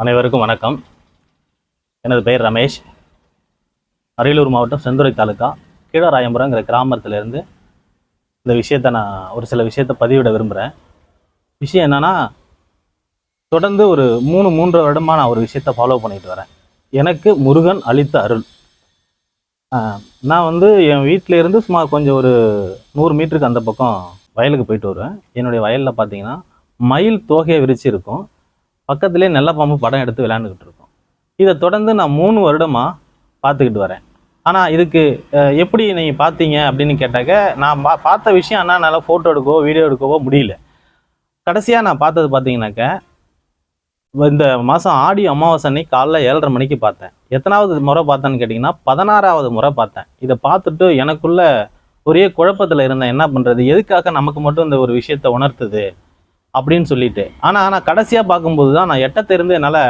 அனைவருக்கும் வணக்கம். எனது பெயர் ரமேஷ். அரியலூர் மாவட்டம் செந்துறை தாலுக்கா கீழராயம்புரங்கிற கிராமத்திலேருந்து இந்த விஷயத்தை நான் ஒரு சில விஷயத்தை பதிவிட விரும்புகிறேன் விஷயம் என்னன்னா தொடர்ந்து ஒரு மூணு மூன்று வருடமாக நான் ஒரு விஷயத்தை ஃபாலோ பண்ணிட்டு வரேன். எனக்கு முருகன் அளித்த அருள். நான் வந்து என் வீட்டிலேருந்து சுமார் கொஞ்சம் ஒரு நூறு மீட்டருக்கு அந்த பக்கம் வயலுக்கு போயிட்டு வருவேன். என்னுடைய வயலில் பார்த்தீங்கன்னா மயில் தோகையை விரிச்சு இருக்கும். பக்கத்திலே நல்ல பாம்பு படம் எடுத்து விளையாண்டுக்கிட்டு இருக்கோம். இதை தொடர்ந்து நான் மூணு வருடமாக பார்த்துக்கிட்டு வரேன். ஆனால் இதுக்கு எப்படி நீங்கள் பார்த்தீங்க அப்படின்னு கேட்டாக்க நான் பா பார்த்த விஷயம் ஆனால் என்னால் ஃபோட்டோ எடுக்கவோ வீடியோ எடுக்கவோ முடியல. கடைசியாக நான் பார்த்தது பார்த்தீங்கன்னாக்க இந்த மாதம் ஆடி அமாவாசை அன்னைக்கு காலைல ஏழரை மணிக்கு பார்த்தேன். எத்தனாவது முறை பார்த்தேன்னு கேட்டிங்கன்னா பதினாறாவது முறை பார்த்தேன். இதை பார்த்துட்டு எனக்குள்ள ஒரே குழப்பத்தில் இருந்தேன். என்ன பண்ணுறது எதுக்காக நமக்கு மட்டும் இந்த ஒரு விஷயத்தை உணர்த்துது? அப்படின்னு சொல்லிட்டு. ஆனால் நான் கடைசியாக பார்க்கும்போது தான் நான் எட்டத்திலிருந்து என்னால்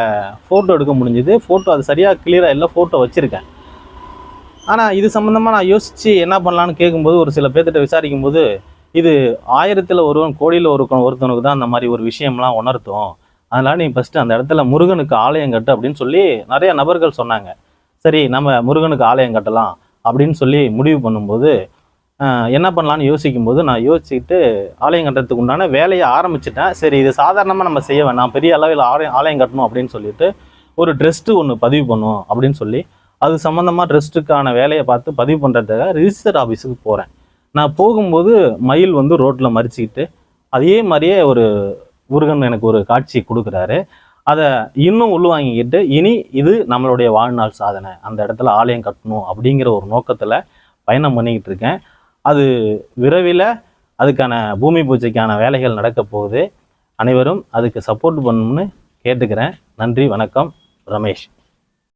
ஃபோட்டோ எடுக்க முடிஞ்சுது. ஃபோட்டோ அது சரியாக கிளியராக இல்லை ஃபோட்டோ வச்சுருக்கேன். ஆனால் இது சம்மந்தமாக நான் யோசித்து என்ன பண்ணலான்னு கேட்கும்போது ஒரு சில பேர்த்திட்ட விசாரிக்கும்போது இது ஆயிரத்தில் ஒருவன் கோடியில் ஒரு ஒருத்தனுக்கு தான் அந்த மாதிரி ஒரு விஷயம்லாம் உணர்த்தும். அதனால் நீ ஃபஸ்ட்டு அந்த இடத்துல முருகனுக்கு ஆலயம் கட்டு அப்படின்னு சொல்லி நிறைய நபர்கள் சொன்னாங்க. சரி நம்ம முருகனுக்கு ஆலயம் கட்டலாம் அப்படின்னு சொல்லி முடிவு பண்ணும்போது என்ன பண்ணலான்னு யோசிக்கும்போது நான் யோசிச்சுட்டு ஆலயம் கட்டுறதுக்கு உண்டான வேலையை ஆரம்பிச்சிட்டேன். சரி இது சாதாரணமாக நம்ம செய்ய வேணாம். பெரிய அளவில் ஆலயம் ஆலயம் கட்டணும் அப்படின்னு சொல்லிட்டு ஒரு ட்ரெஸ்ட்டு ஒன்று பதிவு பண்ணுவோம் அப்படின்னு சொல்லி அது சம்மந்தமாக ட்ரெஸ்ட்டுக்கான வேலையை பார்த்து பதிவு பண்ணுறதுக்காக ரிஜிஸ்டர் ஆஃபீஸுக்கு போகிறேன் நான் போகும்போது மயில் வந்து ரோட்டில் மறிச்சிக்கிட்டு அதே மாதிரியே ஒரு முருகன் எனக்கு ஒரு காட்சி கொடுக்குறாரு. அதை இன்னும் உள்வாங்கிக்கிட்டு இனி இது நம்மளுடைய வாழ்நாள் சாதனை. அந்த இடத்துல ஆலயம் கட்டணும் அப்படிங்கிற ஒரு நோக்கத்தில் பயணம் பண்ணிக்கிட்டு இருக்கேன். அது விரைவில் அதுக்கான பூமி பூஜைக்கான வேலைகள் நடக்க போகுது. அனைவரும் அதுக்கு சப்போர்ட் பண்ணணும்னு கேட்டுக்கிறேன். நன்றி வணக்கம் ரமேஷ்.